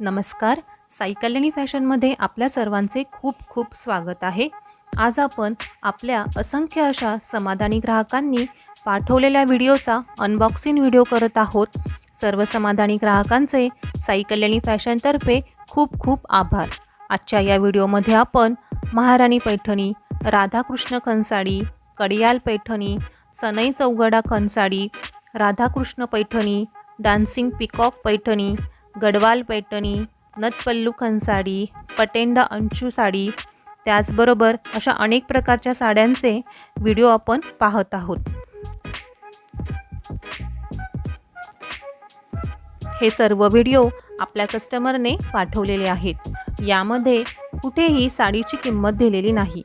नमस्कार. साई फॅशनमध्ये आपल्या सर्वांचे खूप खूप स्वागत आहे. आज आपण आपल्या असंख्य अशा समाधानी ग्राहकांनी पाठवलेल्या व्हिडिओचा अनबॉक्सिंग व्हिडिओ करत आहोत. सर्व समाधानी ग्राहकांचे साई फॅशनतर्फे खूप खूप आभार. आजच्या या व्हिडिओमध्ये आपण महाराणी पैठणी राधाकृष्ण खनसाडी कडियाल पैठणी सनई चौगडा खनसाडी राधाकृष्ण पैठणी डान्सिंग पिकॉक पैठणी गडवाल पैठणी नथपल्लू खनसाडी पटेंडा अंशू साडी त्याचबरोबर अशा अनेक प्रकारच्या साड्यांचे व्हिडिओ आपण पाहत आहोत. हे सर्व व्हिडिओ आपल्या कस्टमरने पाठवलेले आहेत. यामध्ये कुठेही साडीची किंमत दिलेली नाही.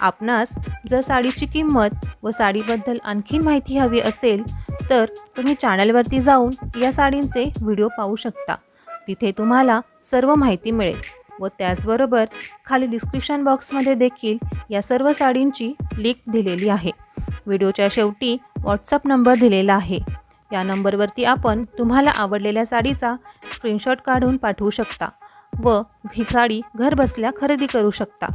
आपणास जर साडीची किंमत व साडीबद्दल आणखी माहिती हवी असेल तर तुम्ही चॅनलवरती जाऊन या साडींचे व्हिडिओ पाहू शकता. तिथे तुम्हाला सर्व माहिती मिळेल व त्याचबरोबर खाली डिस्क्रिप्शन बॉक्समध्ये देखील या सर्व साडींची लिंक दिलेली आहे. व्हिडिओच्या शेवटी व्हॉट्सअप नंबर दिलेला आहे. या नंबरवरती आपण तुम्हाला आवडलेल्या साडीचा स्क्रीनशॉट काढून पाठवू शकता व ही साडी घरबसल्या खरेदी करू शकता.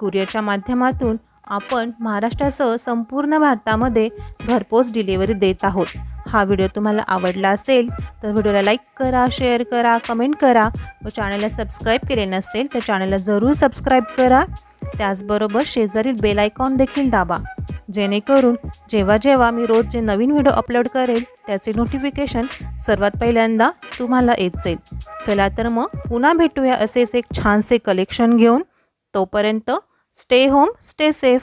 कुरिअरच्या माध्यमातून आपण महाराष्ट्रासह संपूर्ण भारतामध्ये घरपोच डिलिव्हरी देत आहोत. हा व्हिडिओ तुम्हाला आवडला असेल तर व्हिडिओला लाईक करा शेअर करा कमेंट करा. व चॅनलला सबस्क्राईब केले नसेल तर चॅनलला जरूर सबस्क्राईब करा. त्याचबरोबर शेजारील बेल आयकॉन देखील दाबा. जेणेकरून जेव्हा जेव्हा मी रोज जे नवीन व्हिडिओ अपलोड करेल त्याचे नोटिफिकेशन सर्वात पहिल्यांदा तुम्हाला येत जाईल. चला तर मग पुन्हा भेटूया असेच एक छानसे कलेक्शन घेऊन. तोपर्यंत स्टे होम स्टे सेफ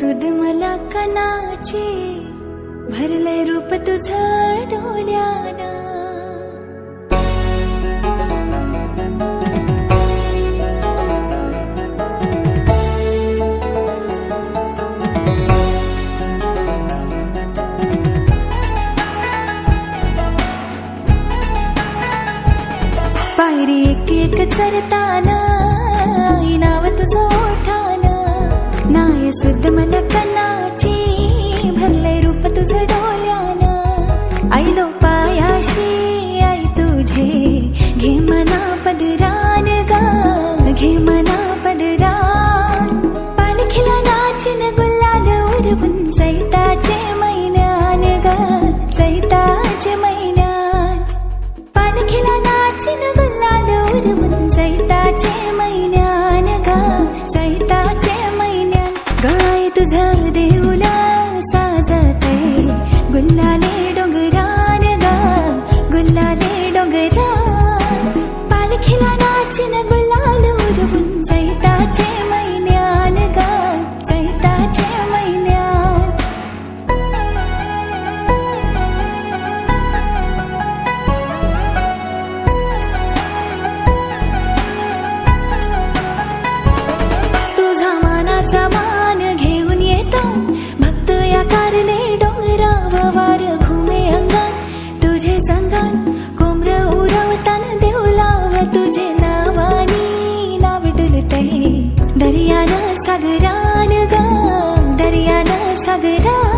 सुद मला कनाची भरलंय रूप तुझ डोल्यानं पायरी एक एक चरताना नाव तुझं घे शुद्ध मन कनाची भरले रूप तुझ डोळ्याना. आईलो सागरान ग दर्यान सागरान